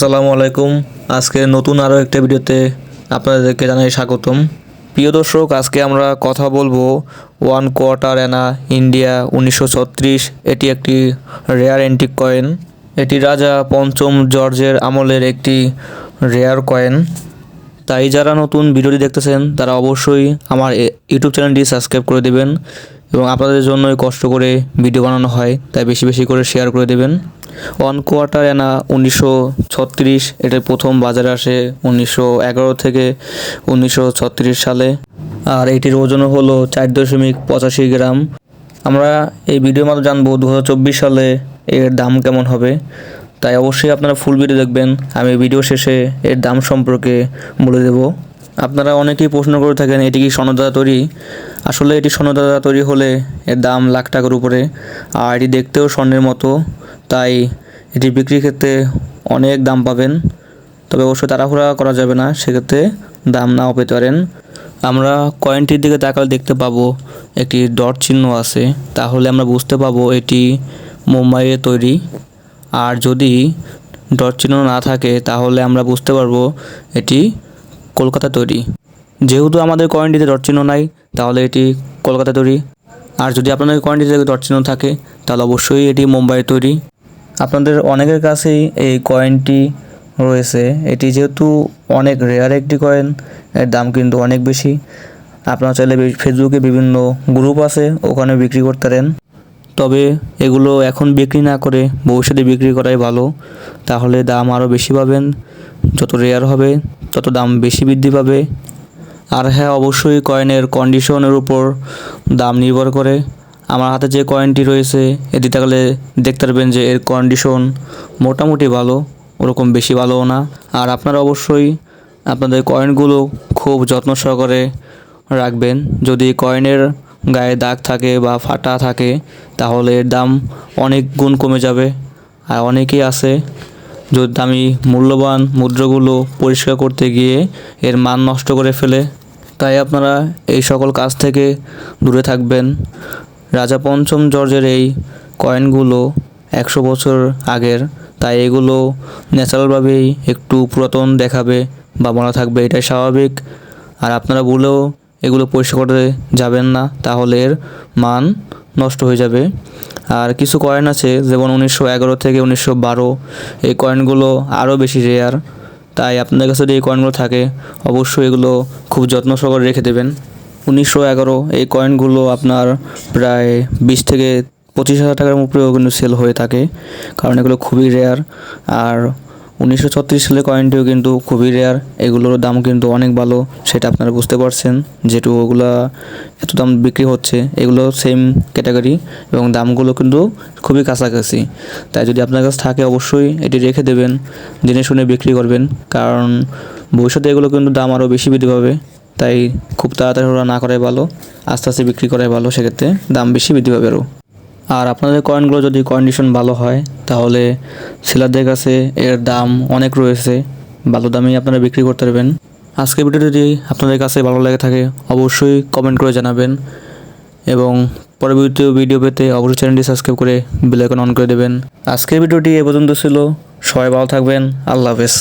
আসসালামু আলাইকুম। আজকে নতুন আরও একটা ভিডিওতে আপনাদেরকে জানাই স্বাগতম। প্রিয় দর্শক, আজকে আমরা কথা বলব ওয়ান কোয়ার্টার অ্যানা ইন্ডিয়া উনিশশো ছত্রিশ। এটি একটি রেয়ার অ্যান্টিক কয়েন এটি রাজা পঞ্চম জর্জের আমলের একটি রেয়ার কয়েন তাই যারা নতুন ভিডিওটি দেখতেছেন, তারা অবশ্যই আমার ইউটিউব চ্যানেলটি সাবস্ক্রাইব করে দেবেন এবং আপনাদের জন্যই কষ্ট করে ভিডিও বানানো হয়, তাই বেশি বেশি করে শেয়ার করে দেবেন। ওয়ান কোয়ার্টার এনা উনিশশো ছত্রিশ, এটা প্রথম বাজারে আসে উনিশশো এগারো থেকে উনিশশো ছত্রিশ সালে। আর এটির ওজনও হলো চার দশমিক পঁচাশি গ্রাম। আমরা এই ভিডিওর মাধ্যমে জানব দু হাজার চব্বিশ সালে এর দাম কেমন হবে। তাই অবশ্যই আপনারা ফুল ভিডিও দেখবেন। আমি ভিডিও শেষে এর দাম সম্পর্কে বলে দেব। আপনারা অনেকেই প্রশ্ন করে থাকেন, এটি কি স্বর্ণদাতা তৈরি? আসলে এটি স্বর্ণদাতা তৈরি হলে এর দাম লাখ টাকার উপরে। আর এটি দেখতেও স্বর্ণের মতো। তাই এটি বিক্রির ক্ষেত্রে অনেক দাম পাবেন। তবে অবশ্যই তাড়াহুড়া করা যাবে না, সেক্ষেত্রে দাম নাও পেতে পারেন। আমরা কয়েনটির দিকে তাকালে দেখতে পাবো, একটি ডট চিহ্ন আছে। তাহলে আমরা বুঝতে পাবো এটি মুম্বাইয়ে তৈরি। আর যদি ডট চিহ্ন না থাকে, তাহলে আমরা বুঝতে পারব এটি কলকাতা তৈরি। যেহেতু আমাদের কয়েনটিতে ডট চিহ্ন নাই, তাহলে এটি কলকাতা তৈরি। আর যদি আপনাদের কয়েনটিতে ডট চিহ্ন থাকে, তাহলে অবশ্যই এটি মুম্বাইয়ে তৈরি। আপনাদের অনেকের কাছেই এই কয়েনটি রয়েছে। এটি যেহেতু অনেক রেয়ার একটি কয়েন এর দাম কিন্তু অনেক বেশি। আপনারা চাইলে ফেসবুকে বিভিন্ন গ্রুপ আছে ওখানে বিক্রি করতে পারেন। তবে এগুলো এখন বিক্রি না করে ভবিষ্যতে বিক্রি করাই ভালো। তাহলে দাম আরও বেশি পাবেন, যত রেয়ার হবে, তত দাম বেশি বৃদ্ধি পাবে। আর হ্যাঁ অবশ্যই কয়েনের কন্ডিশনের উপর দাম নির্ভর করে। আমার হাতে যে কয়েনটি রয়েছে এটি তাহলে দেখতে পারবেন যে এর কন্ডিশন মোটামুটি ভালো, ওরকম বেশি ভালোও না। আর আপনারা অবশ্যই আপনাদের কয়েনগুলো খুব যত্ন সহকারে রাখবেন। যদি কয়েনের গায়ে দাগ থাকে বা ফাটা থাকে, তাহলে এর দাম অনেক গুণ কমে যাবে। আর অনেকেই আছে যদি দামি মূল্যবান মুদ্রাগুলো পরিষ্কার করতে গিয়ে এর মান নষ্ট করে ফেলে। তাই আপনারা এই সকল কাজ থেকে দূরে থাকবেন। রাজা পঞ্চম জর্জের এই কয়েনগুলো একশো বছর আগের, তাই এগুলো ন্যাচারালভাবেই একটু পুরাতন দেখাবে বা মনে থাকবে, এটাই স্বাভাবিক। আর আপনারা বলেও এগুলো পরিষ্কার করতে যাবেন না, তাহলে এর মান নষ্ট হয়ে যাবে। আর কিছু কয়েন আছে, যেমন উনিশশো এগারো থেকে উনিশশো বারো, এই কয়েনগুলো আরও বেশি রেয়ার তাই আপনাদের কাছে যদি এই কয়েনগুলো থাকে, অবশ্যই এগুলো খুব যত্ন সহকারে রেখে দেবেন। উনিশশো এগারো, এই কয়েনগুলো আপনার প্রায় বিশ থেকে পঁচিশ হাজার টাকার উপরেও কিন্তু সেল হয়ে থাকে, কারণ এগুলো খুবই রেয়ার আর উনিশশো ছত্রিশ সালের কয়েনটিও কিন্তু খুবই রেয়ার এগুলোর দাম কিন্তু অনেক ভালো, সেটা আপনারা বুঝতে পারছেন। যেটু ওগুলো এত দাম বিক্রি হচ্ছে, এগুলো সেম ক্যাটাগরি এবং দামগুলো কিন্তু খুবই কাছাকাছি। তাই যদি আপনার কাছে থাকে, অবশ্যই এটি রেখে দেবেন, জেনে শুনে বিক্রি করবেন, কারণ ভবিষ্যতে এগুলো কিন্তু দাম আরও বেশি বৃদ্ধি পাবে। তাই খুব তাড়াতাড়ি ওরা না করাই ভালো, আস্তে আস্তে বিক্রি করাই ভালো, সেক্ষেত্রে দাম বেশি বৃদ্ধি পাবে আরও। আর আপনাদের কয়েনগুলো যদি কন্ডিশন ভালো হয়, তাহলে সেলারদের কাছে এর দাম অনেক রয়েছে, ভালো দামেই আপনারা বিক্রি করতে পারবেন। আজকের ভিডিও যদি আপনাদের কাছে ভালো লাগে থাকে, অবশ্যই কমেন্ট করে জানাবেন এবং পরবর্তী ভিডিও পেতে অবশ্যই চ্যানেলটি সাবস্ক্রাইব করে বেল আইকন অন করে দেবেন। আজকের ভিডিওটি এ পর্যন্ত ছিল, সবাই ভালো থাকবেন, আল্লাহ হাফেজ।